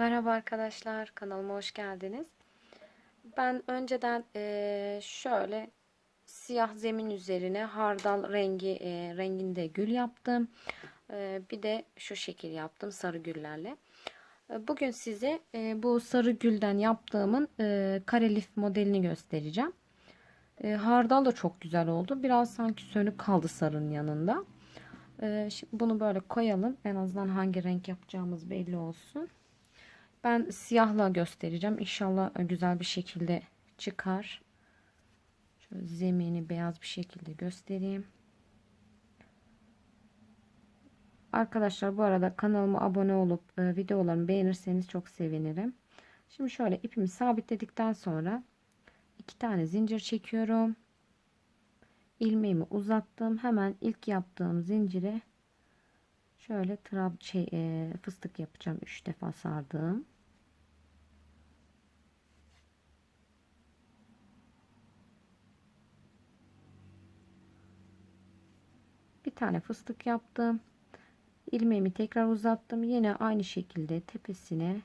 Merhaba arkadaşlar, kanalıma hoş geldiniz. Ben önceden eee, şöyle siyah zemin üzerine hardal rengi eee, renginde gül yaptım. Eee, bir de şu şekil yaptım sarı güllerle. E, Bugün size eee, bu sarı gülden yaptığımın eee karelif modelini göstereceğim. E, hardal da çok güzel oldu. Biraz sanki sönük kaldı sarının yanında. E, şimdi bunu böyle koyalım. En azından hangi renk yapacağımız belli olsun. Ben siyahla göstereceğim. İnşallah güzel bir şekilde çıkar. Şöyle zemini beyaz bir şekilde göstereyim. Arkadaşlar bu arada kanalıma abone olup e, videolarımı beğenirseniz çok sevinirim. Şimdi şöyle ipimi sabitledikten sonra iki tane zincir çekiyorum. ilmeğimi uzattım. Hemen ilk yaptığım zincire şöyle trab şey e, fıstık yapacağım. 3 defa sardım. Tane fıstık yaptım. ilmeğimi tekrar uzattım. Yine aynı şekilde tepesine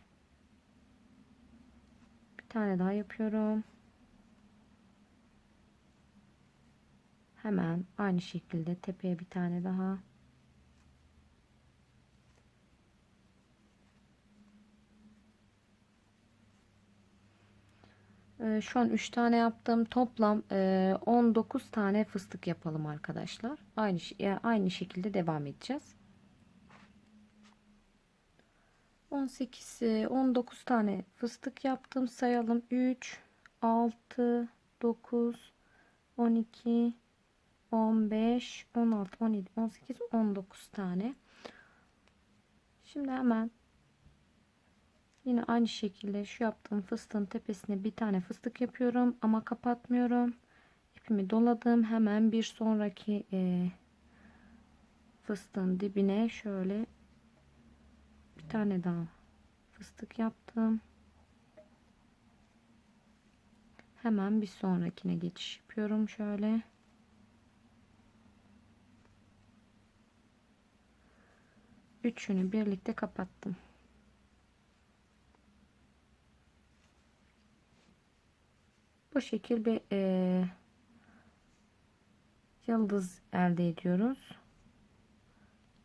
bir tane daha yapıyorum. Hemen aynı şekilde tepeye bir tane daha. Şu an 3 tane yaptım. Toplam e, 19 tane fıstık yapalım arkadaşlar. Aynı e, aynı şekilde devam edeceğiz. 18 e, 19 tane fıstık yaptım. Sayalım. 3 6 9 12 15 16 17 18 19 tane. Şimdi hemen Yine aynı şekilde şu yaptığım fıstığın tepesine bir tane fıstık yapıyorum ama kapatmıyorum. İpimi doladım. Hemen bir sonraki e, fıstığın dibine şöyle bir tane daha fıstık yaptım. Hemen bir sonrakine geçiş yapıyorum şöyle. Üçünü birlikte kapattım. Bu şekil bir e, yıldız elde ediyoruz.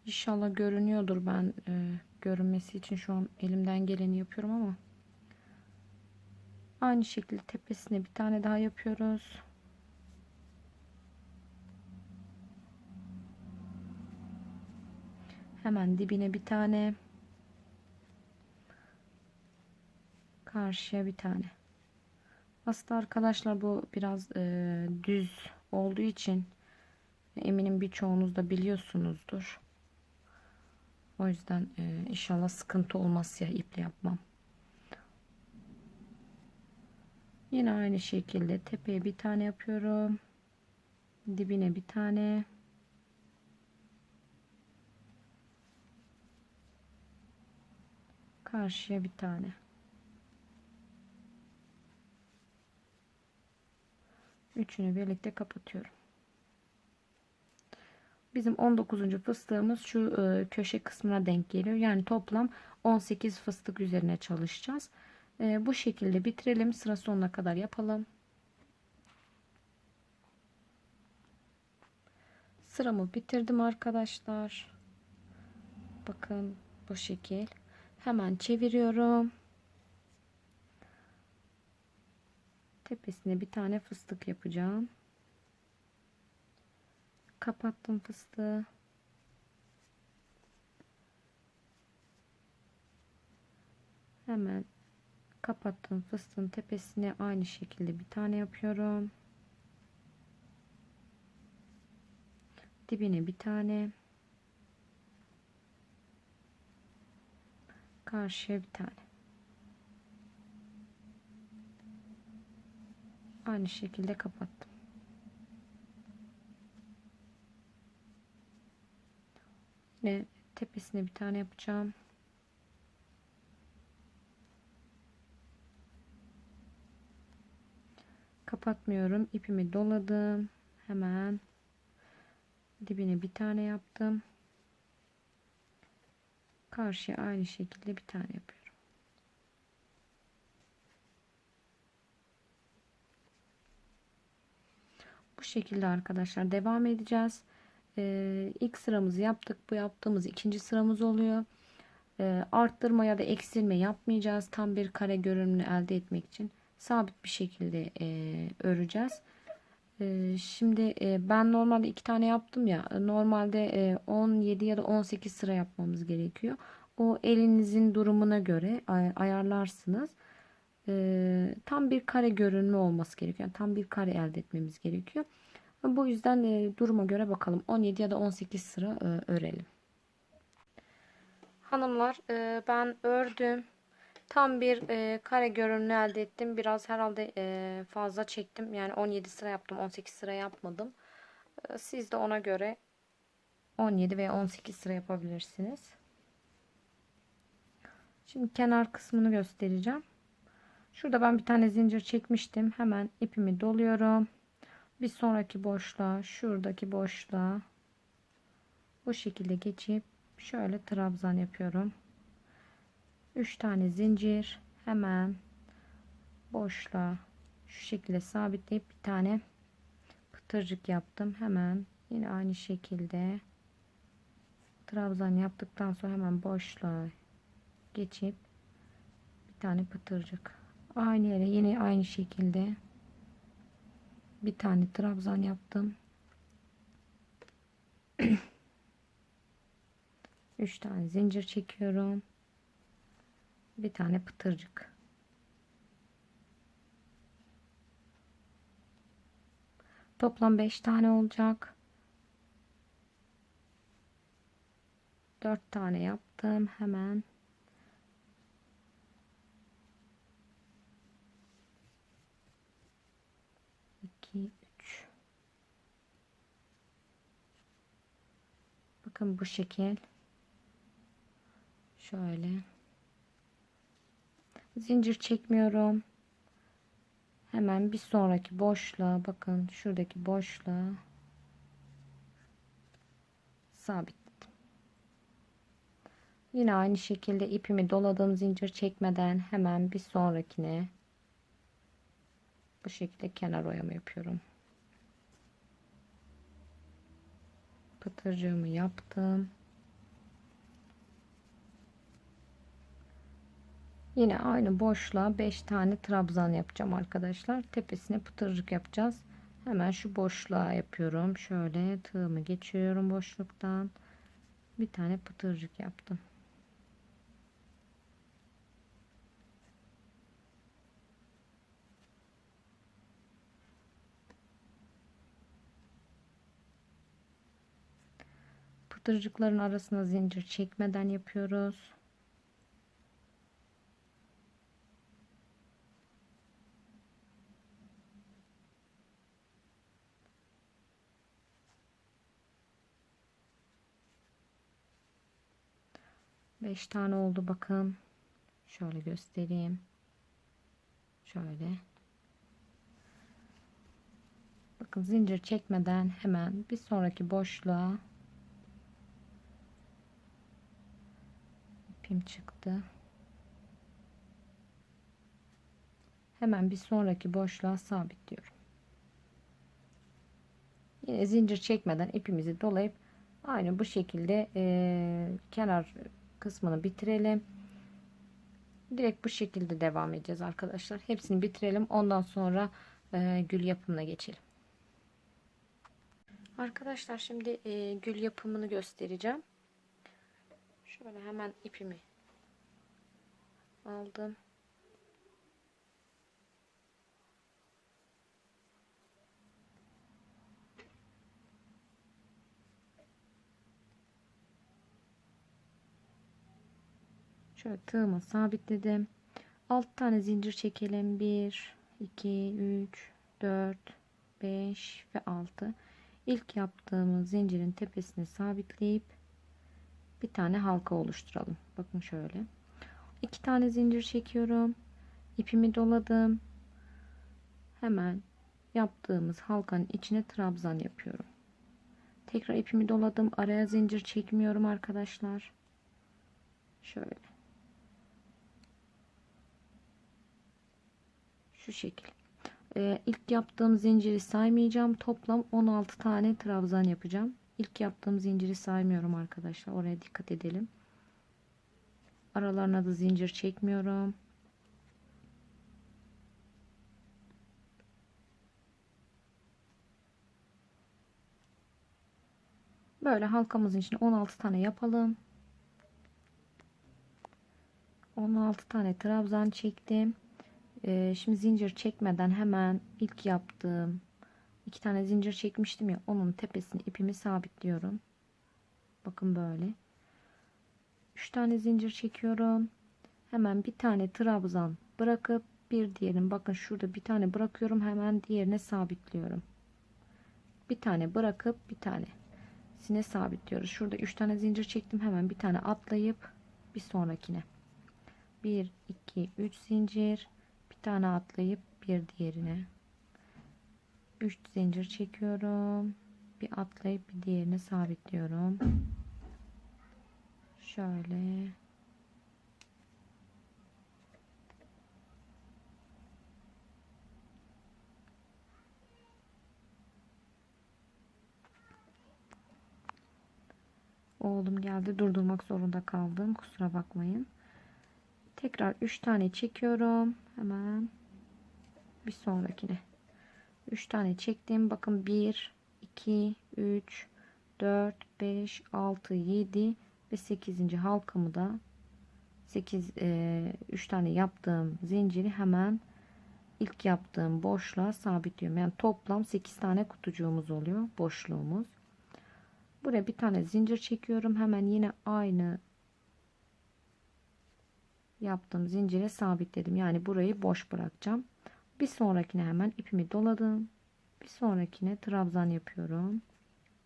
İnşallah görünüyordur ben e, görünmesi için şu an elimden geleni yapıyorum ama aynı şekilde tepesine bir tane daha yapıyoruz. Hemen dibine bir tane karşıya bir tane aslında arkadaşlar bu biraz e, düz olduğu için eminim birçoğunuz da biliyorsunuzdur. O yüzden e, inşallah sıkıntı olmaz ya iple yapmam. Yine aynı şekilde tepeye bir tane yapıyorum. Dibine bir tane. Karşıya bir tane. Üçünü birlikte kapatıyorum. Bizim 19. fıstığımız şu e, köşe kısmına denk geliyor. Yani toplam 18 fıstık üzerine çalışacağız. E, bu şekilde bitirelim. Sıra sonuna kadar yapalım. Sıramı bitirdim arkadaşlar. Bakın bu şekil. Hemen çeviriyorum. Tepesine bir tane fıstık yapacağım. Kapattım fıstığı. Hemen kapattım fıstığın tepesine aynı şekilde bir tane yapıyorum. Dibine bir tane. Karşıya bir tane. Aynı şekilde kapattım. Yine tepesine bir tane yapacağım. Kapatmıyorum. ipimi doladım. Hemen dibine bir tane yaptım. Karşıya aynı şekilde bir tane yapıyorum. Şekilde arkadaşlar devam edeceğiz. Ee, ilk sıramızı yaptık. Bu yaptığımız ikinci sıramız oluyor. Ee, arttırma ya da eksilme yapmayacağız. Tam bir kare görünümünü elde etmek için sabit bir şekilde e, öreceğiz. Ee, şimdi e, ben normalde iki tane yaptım ya. Normalde e, 17 ya da 18 sıra yapmamız gerekiyor. O elinizin durumuna göre ay- ayarlarsınız. Ee, tam bir kare görünümü olması gerekiyor. Yani tam bir kare elde etmemiz gerekiyor. Bu yüzden e, duruma göre bakalım. 17 ya da 18 sıra e, örelim. Hanımlar e, ben ördüm. Tam bir e, kare görünümü elde ettim. Biraz herhalde e, fazla çektim. Yani 17 sıra yaptım. 18 sıra yapmadım. E, siz de ona göre 17 veya 18 sıra yapabilirsiniz. Şimdi kenar kısmını göstereceğim. Şurada ben bir tane zincir çekmiştim. Hemen ipimi doluyorum. Bir sonraki boşluğa, şuradaki boşluğa bu şekilde geçip şöyle trabzan yapıyorum. 3 tane zincir hemen boşluğa şu şekilde sabitleyip bir tane pıtırcık yaptım. Hemen yine aynı şekilde trabzan yaptıktan sonra hemen boşluğa geçip bir tane pıtırcık aynı yere yine aynı şekilde bir tane trabzan yaptım. 3 tane zincir çekiyorum. Bir tane pıtırcık. Toplam 5 tane olacak. 4 tane yaptım. Hemen iki üç. Bakın bu şekil. Şöyle. Zincir çekmiyorum. Hemen bir sonraki boşluğa bakın şuradaki boşluğa sabitledim. Yine aynı şekilde ipimi doladığım zincir çekmeden. Hemen bir sonrakine bu şekilde kenar oyama yapıyorum pıtırcığımı yaptım Yine aynı boşluğa 5 tane trabzan yapacağım arkadaşlar. Tepesine pıtırcık yapacağız. Hemen şu boşluğa yapıyorum. Şöyle tığımı geçiyorum boşluktan. Bir tane pıtırcık yaptım. Pıtırcıkların arasına zincir çekmeden yapıyoruz. Beş tane oldu bakın. Şöyle göstereyim. Şöyle. Bakın zincir çekmeden hemen bir sonraki boşluğa ipim çıktı. Hemen bir sonraki boşluğa sabitliyorum. Yine zincir çekmeden ipimizi dolayıp aynı bu şekilde e, kenar kısmını bitirelim. Direkt bu şekilde devam edeceğiz arkadaşlar. Hepsini bitirelim. Ondan sonra e, gül yapımına geçelim. Arkadaşlar şimdi e, gül yapımını göstereceğim. Şöyle hemen ipimi aldım. Şöyle tığımı sabitledim. 6 tane zincir çekelim. 1, 2, 3, 4, 5 ve 6. İlk yaptığımız zincirin tepesine sabitleyip bir tane halka oluşturalım. Bakın şöyle. 2 tane zincir çekiyorum. İpimi doladım. Hemen yaptığımız halkanın içine trabzan yapıyorum. Tekrar ipimi doladım. Araya zincir çekmiyorum arkadaşlar. Şöyle. Şu şekil. Ee, ilk yaptığım zinciri saymayacağım. Toplam 16 tane trabzan yapacağım. İlk yaptığım zinciri saymıyorum arkadaşlar. Oraya dikkat edelim. Aralarına da zincir çekmiyorum. Böyle halkamızın içine 16 tane yapalım. 16 tane trabzan çektim. Ee, şimdi zincir çekmeden hemen ilk yaptığım iki tane zincir çekmiştim ya onun tepesine ipimi sabitliyorum. Bakın böyle. 3 tane zincir çekiyorum. Hemen bir tane trabzan bırakıp bir diğerini bakın şurada bir tane bırakıyorum hemen diğerine sabitliyorum. Bir tane bırakıp bir tane sine sabitliyoruz. Şurada 3 tane zincir çektim. Hemen bir tane atlayıp bir sonrakine. 1 2 3 zincir bir tane atlayıp bir diğerine 3 zincir çekiyorum. Bir atlayıp bir diğerine sabitliyorum. Şöyle. Oğlum geldi durdurmak zorunda kaldım. Kusura bakmayın. Tekrar 3 tane çekiyorum. Hemen bir sonrakine 3 tane çektim bakın 1 2 3 4 5 6 7 ve 8. halkamı da 8 e, 3 tane yaptığım zinciri hemen ilk yaptığım boşluğa sabitliyorum. Yani toplam 8 tane kutucuğumuz oluyor boşluğumuz. Buraya bir tane zincir çekiyorum. Hemen yine aynı yaptığım zincire sabitledim. Yani burayı boş bırakacağım. Bir sonrakine hemen ipimi doladım. Bir sonrakine trabzan yapıyorum.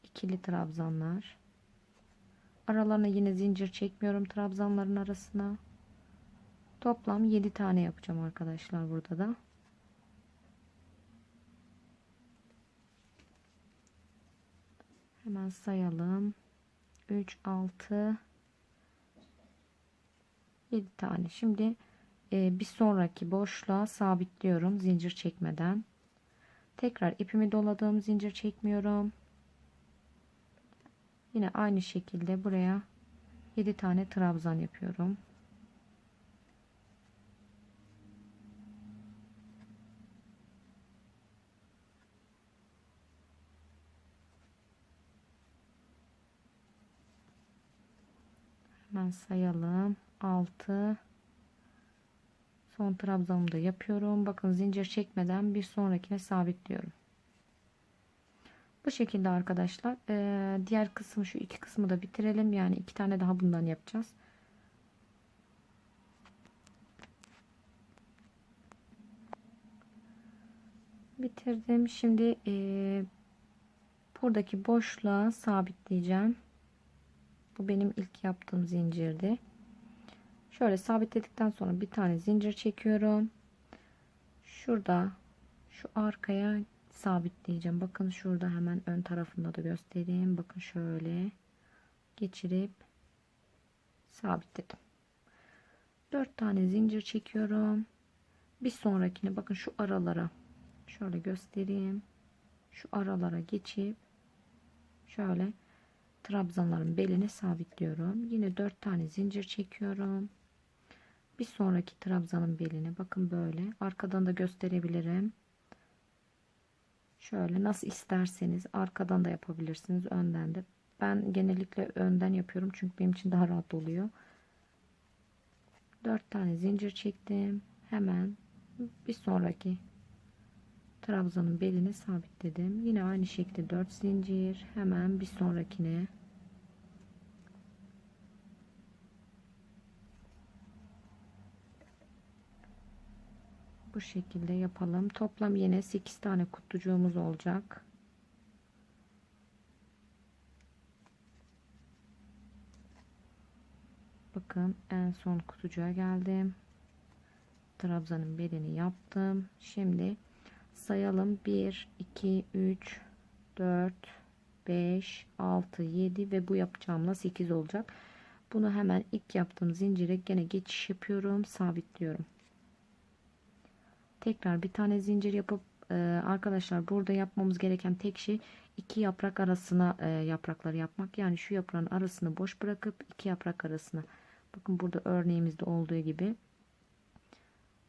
İkili trabzanlar. Aralarına yine zincir çekmiyorum trabzanların arasına. Toplam 7 tane yapacağım arkadaşlar burada da. Hemen sayalım. 3 6 7 tane. Şimdi bir sonraki boşluğa sabitliyorum zincir çekmeden. Tekrar ipimi doladığım zincir çekmiyorum. Yine aynı şekilde buraya 7 tane trabzan yapıyorum. Hemen sayalım. 6 son trabzanımı da yapıyorum. Bakın zincir çekmeden bir sonrakine sabitliyorum. Bu şekilde arkadaşlar. Ee, diğer kısmı şu iki kısmı da bitirelim. Yani iki tane daha bundan yapacağız. Bitirdim. Şimdi e, buradaki boşluğa sabitleyeceğim. Bu benim ilk yaptığım zincirdi. Şöyle sabitledikten sonra bir tane zincir çekiyorum. Şurada şu arkaya sabitleyeceğim. Bakın şurada hemen ön tarafında da göstereyim. Bakın şöyle geçirip sabitledim. 4 tane zincir çekiyorum. Bir sonrakine bakın şu aralara şöyle göstereyim. Şu aralara geçip şöyle trabzanların beline sabitliyorum. Yine 4 tane zincir çekiyorum. Bir sonraki trabzanın beline bakın böyle. Arkadan da gösterebilirim. Şöyle nasıl isterseniz arkadan da yapabilirsiniz. Önden de. Ben genellikle önden yapıyorum. Çünkü benim için daha rahat oluyor. 4 tane zincir çektim. Hemen bir sonraki trabzanın beline sabitledim. Yine aynı şekilde 4 zincir. Hemen bir sonrakine bu şekilde yapalım. Toplam yine 8 tane kutucuğumuz olacak. Bakın en son kutucuğa geldim. Trabzanın belini yaptım. Şimdi sayalım 1 2 3 4 5 6 7 ve bu yapacağımla 8 olacak. Bunu hemen ilk yaptığım zincire gene geçiş yapıyorum, sabitliyorum tekrar bir tane zincir yapıp e, arkadaşlar burada yapmamız gereken tek şey iki yaprak arasına e, yaprakları yapmak. Yani şu yaprağın arasını boş bırakıp iki yaprak arasına. Bakın burada örneğimizde olduğu gibi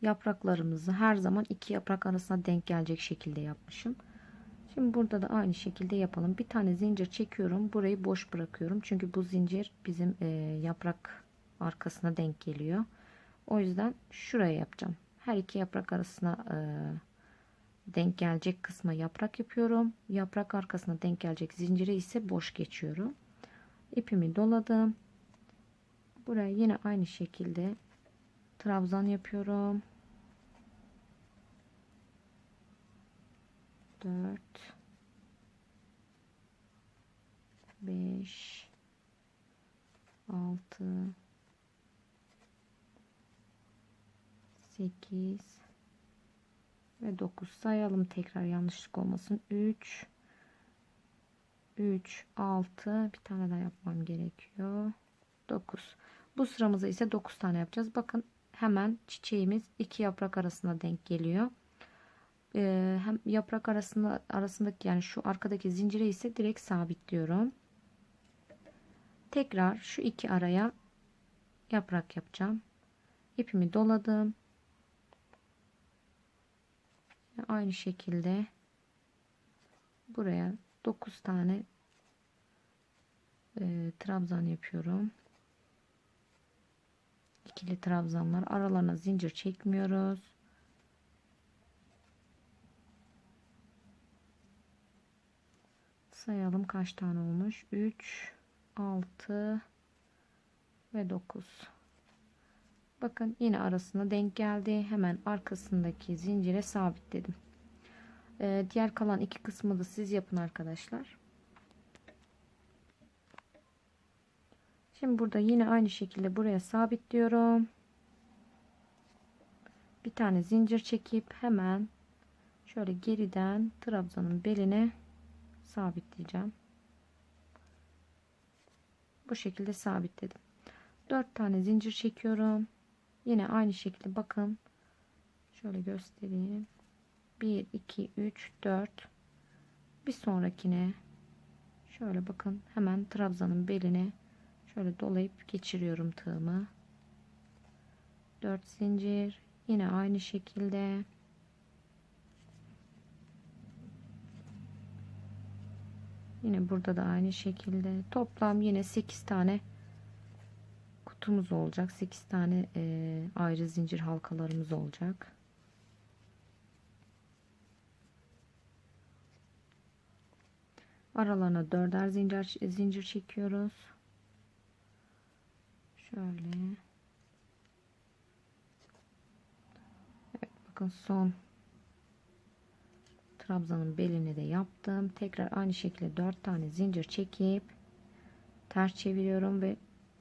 yapraklarımızı her zaman iki yaprak arasına denk gelecek şekilde yapmışım. Şimdi burada da aynı şekilde yapalım. Bir tane zincir çekiyorum. Burayı boş bırakıyorum. Çünkü bu zincir bizim e, yaprak arkasına denk geliyor. O yüzden şuraya yapacağım. Her iki yaprak arasına e, denk gelecek kısma yaprak yapıyorum. Yaprak arkasına denk gelecek zincire ise boş geçiyorum. İpimi doladım. Buraya yine aynı şekilde trabzan yapıyorum. 4 5 6 8 ve 9 sayalım tekrar yanlışlık olmasın. 3 3 6 bir tane daha yapmam gerekiyor. 9 bu sıramızda ise 9 tane yapacağız. Bakın hemen çiçeğimiz iki yaprak arasına denk geliyor. Ee, hem yaprak arasında arasındaki yani şu arkadaki zincire ise direkt sabitliyorum. Tekrar şu iki araya yaprak yapacağım. İpimi doladım aynı şekilde buraya 9 tane e, trabzan yapıyorum. İkili trabzanlar. Aralarına zincir çekmiyoruz. Sayalım kaç tane olmuş? 3 6 ve 9 bakın yine arasına denk geldi. Hemen arkasındaki zincire sabitledim. Ee, diğer kalan iki kısmı da siz yapın arkadaşlar. Şimdi burada yine aynı şekilde buraya sabitliyorum. Bir tane zincir çekip hemen şöyle geriden trabzanın beline sabitleyeceğim. Bu şekilde sabitledim. 4 tane zincir çekiyorum yine aynı şekilde bakın. Şöyle göstereyim. 1 2 3 4 bir sonrakine şöyle bakın. Hemen trabzanın beline şöyle dolayıp geçiriyorum tığımı. 4 zincir. Yine aynı şekilde. Yine burada da aynı şekilde. Toplam yine 8 tane kutumuz olacak. 8 tane e, ayrı zincir halkalarımız olacak. Aralarına dörder zincir zincir çekiyoruz. Şöyle. Evet, bakın son trabzanın belini de yaptım. Tekrar aynı şekilde 4 tane zincir çekip ters çeviriyorum ve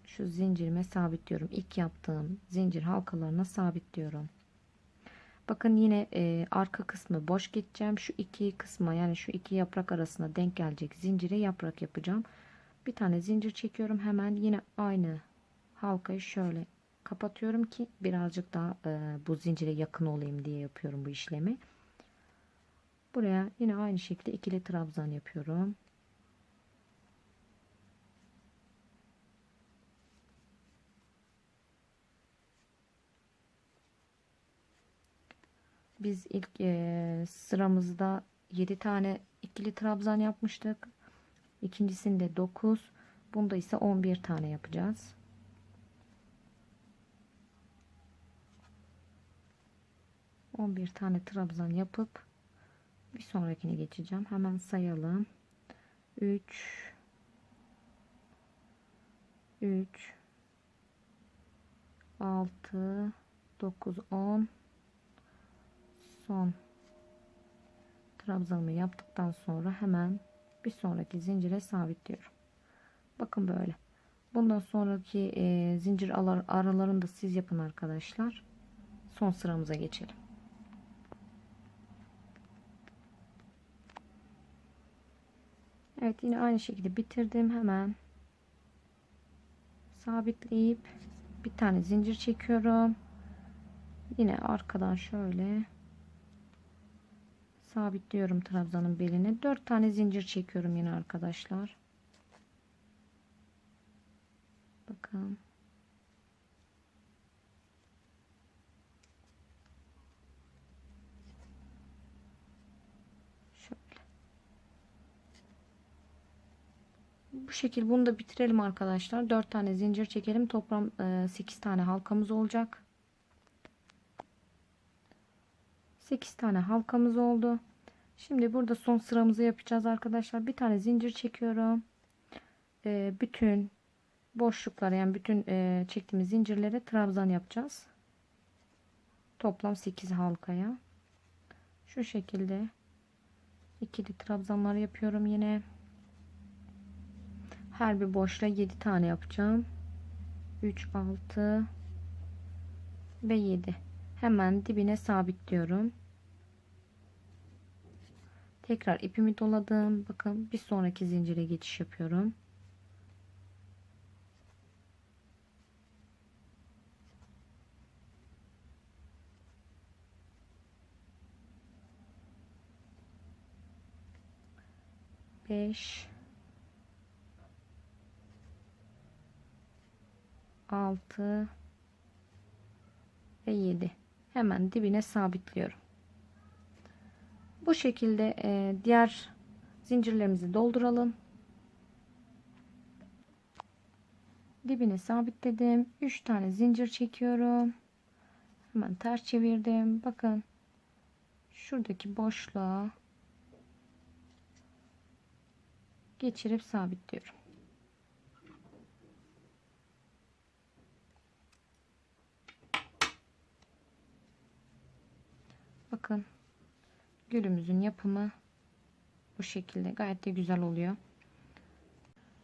şu zincirime sabitliyorum. İlk yaptığım zincir halkalarına sabitliyorum. Bakın yine e, arka kısmı boş geçeceğim. Şu iki kısma yani şu iki yaprak arasına denk gelecek zincire yaprak yapacağım. Bir tane zincir çekiyorum. Hemen yine aynı halkayı şöyle kapatıyorum ki birazcık daha e, bu zincire yakın olayım diye yapıyorum bu işlemi. Buraya yine aynı şekilde ikili trabzan yapıyorum. Biz ilk e, sıramızda 7 tane ikili trabzan yapmıştık. İkincisinde 9. Bunda ise 11 tane yapacağız. On bir tane trabzan yapıp bir sonrakine geçeceğim. Hemen sayalım. 3 3 6 9 10 son trabzanımı yaptıktan sonra hemen bir sonraki zincire sabitliyorum. Bakın böyle. Bundan sonraki e, zincir aralarını da siz yapın arkadaşlar. Son sıramıza geçelim. Evet yine aynı şekilde bitirdim hemen sabitleyip bir tane zincir çekiyorum yine arkadan şöyle sabitliyorum trabzanın beline. 4 tane zincir çekiyorum yine arkadaşlar. Bakın. Bu şekil bunu da bitirelim arkadaşlar. 4 tane zincir çekelim. Toplam 8 tane halkamız olacak. 8 tane halkamız oldu. Şimdi burada son sıramızı yapacağız arkadaşlar. Bir tane zincir çekiyorum. Ee, bütün boşluklara yani bütün e, çektiğimiz zincirlere trabzan yapacağız. Toplam 8 halkaya. Şu şekilde ikili trabzanlar yapıyorum yine. Her bir boşluğa 7 tane yapacağım. 3 6 ve 7 hemen dibine sabitliyorum. Tekrar ipimi doladım. Bakın bir sonraki zincire geçiş yapıyorum. Beş, altı ve 7 hemen dibine sabitliyorum. Bu şekilde e, diğer zincirlerimizi dolduralım. Dibine sabitledim. 3 tane zincir çekiyorum. Hemen ters çevirdim. Bakın şuradaki boşluğa geçirip sabitliyorum Bakın gülümüzün yapımı bu şekilde gayet de güzel oluyor.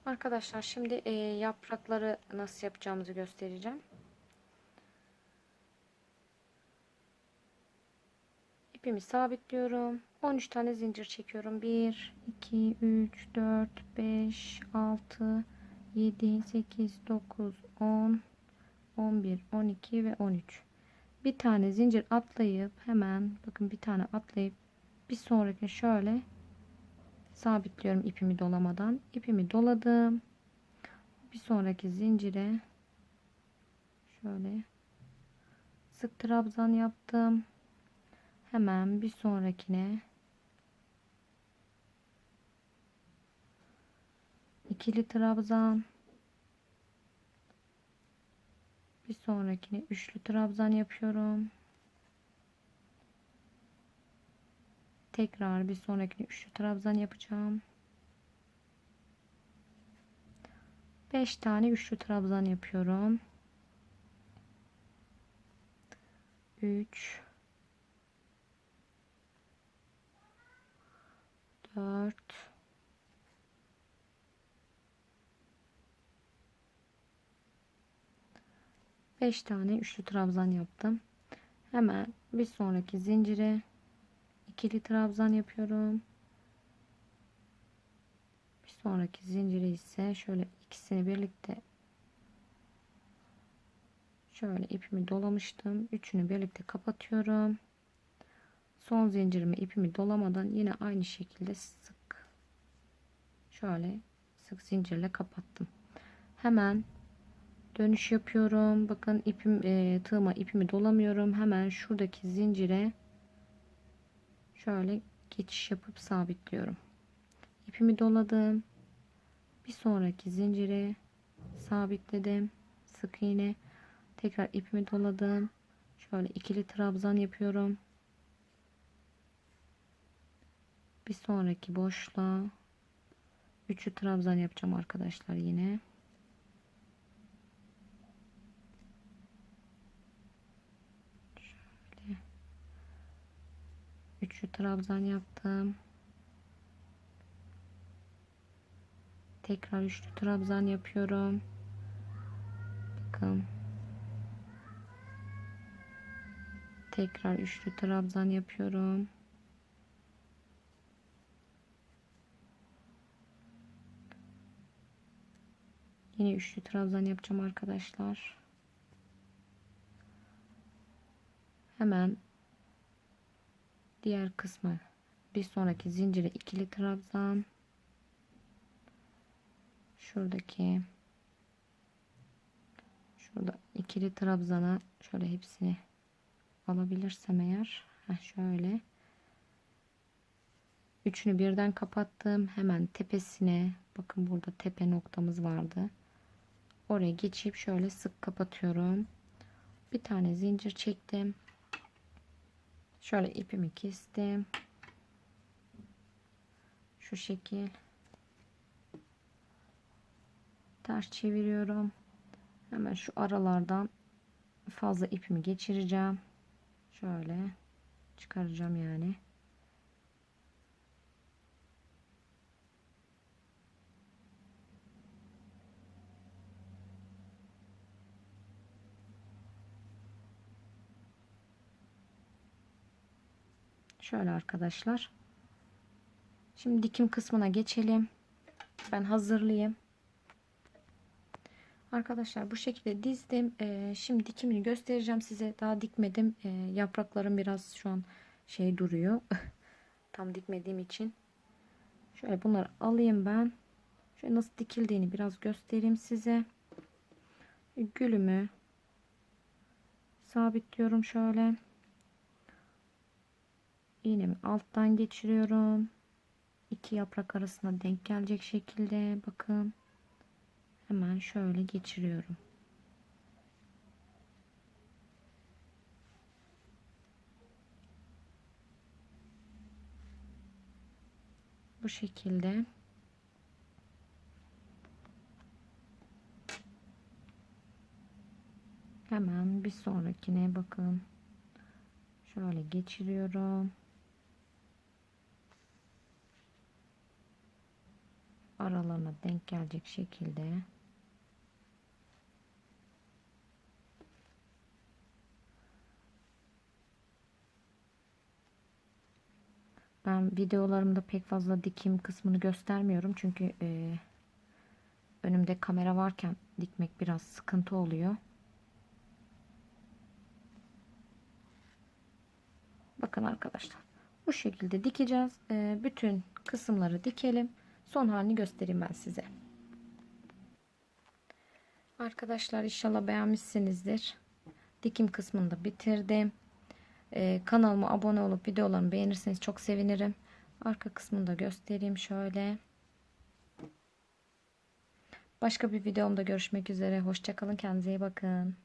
Arkadaşlar şimdi e, yaprakları nasıl yapacağımızı göstereceğim. İpimi sabitliyorum. 13 tane zincir çekiyorum. 1, 2, 3, 4, 5, 6, 7, 8, 9, 10, 11, 12 ve 13 bir tane zincir atlayıp hemen bakın bir tane atlayıp bir sonraki şöyle sabitliyorum ipimi dolamadan. İpimi doladım. Bir sonraki zincire şöyle sık trabzan yaptım. Hemen bir sonrakine ikili trabzan bir sonrakine üçlü trabzan yapıyorum. Tekrar bir sonrakine üçlü trabzan yapacağım. 5 tane üçlü trabzan yapıyorum. 3 4 5 tane üçlü trabzan yaptım. Hemen bir sonraki zincire ikili trabzan yapıyorum. Bir sonraki zincire ise şöyle ikisini birlikte şöyle ipimi dolamıştım. Üçünü birlikte kapatıyorum. Son zincirimi ipimi dolamadan yine aynı şekilde sık şöyle sık zincirle kapattım. Hemen dönüş yapıyorum. Bakın ipim e, tığıma ipimi dolamıyorum. Hemen şuradaki zincire şöyle geçiş yapıp sabitliyorum. İpimi doladım. Bir sonraki zincire sabitledim. Sık iğne. Tekrar ipimi doladım. Şöyle ikili trabzan yapıyorum. Bir sonraki boşluğa üçlü trabzan yapacağım arkadaşlar yine üçlü trabzan yaptım. Tekrar üçlü trabzan yapıyorum. Bakın. Tekrar üçlü trabzan yapıyorum. Yine üçlü trabzan yapacağım arkadaşlar. Hemen diğer kısmı bir sonraki zincire ikili trabzan. Şuradaki şurada ikili trabzana şöyle hepsini alabilirsem eğer Heh, şöyle. Üçünü birden kapattım. Hemen tepesine bakın burada tepe noktamız vardı. Oraya geçip şöyle sık kapatıyorum. Bir tane zincir çektim şöyle ipimi kestim. Şu şekil. Ters çeviriyorum. Hemen şu aralardan fazla ipimi geçireceğim. Şöyle çıkaracağım yani şöyle arkadaşlar şimdi dikim kısmına geçelim ben hazırlayayım Arkadaşlar bu şekilde dizdim. Ee, şimdi dikimini göstereceğim size. Daha dikmedim. Ee, yapraklarım biraz şu an şey duruyor. Tam dikmediğim için. Şöyle bunları alayım ben. Şöyle nasıl dikildiğini biraz göstereyim size. Gülümü sabitliyorum şöyle. İğnemi alttan geçiriyorum. İki yaprak arasına denk gelecek şekilde bakın hemen şöyle geçiriyorum. Bu şekilde hemen bir sonrakine bakın. Şöyle geçiriyorum. Aralarına denk gelecek şekilde Ben videolarımda pek fazla dikim kısmını göstermiyorum. Çünkü e, önümde kamera varken dikmek biraz sıkıntı oluyor. Bakın arkadaşlar. Bu şekilde dikeceğiz. E, bütün kısımları dikelim. Son halini göstereyim ben size. Arkadaşlar inşallah beğenmişsinizdir. Dikim kısmını da bitirdim. Ee, kanalıma abone olup videolarımı beğenirseniz çok sevinirim. Arka kısmını da göstereyim şöyle. Başka bir videomda görüşmek üzere. Hoşçakalın. Kendinize iyi bakın.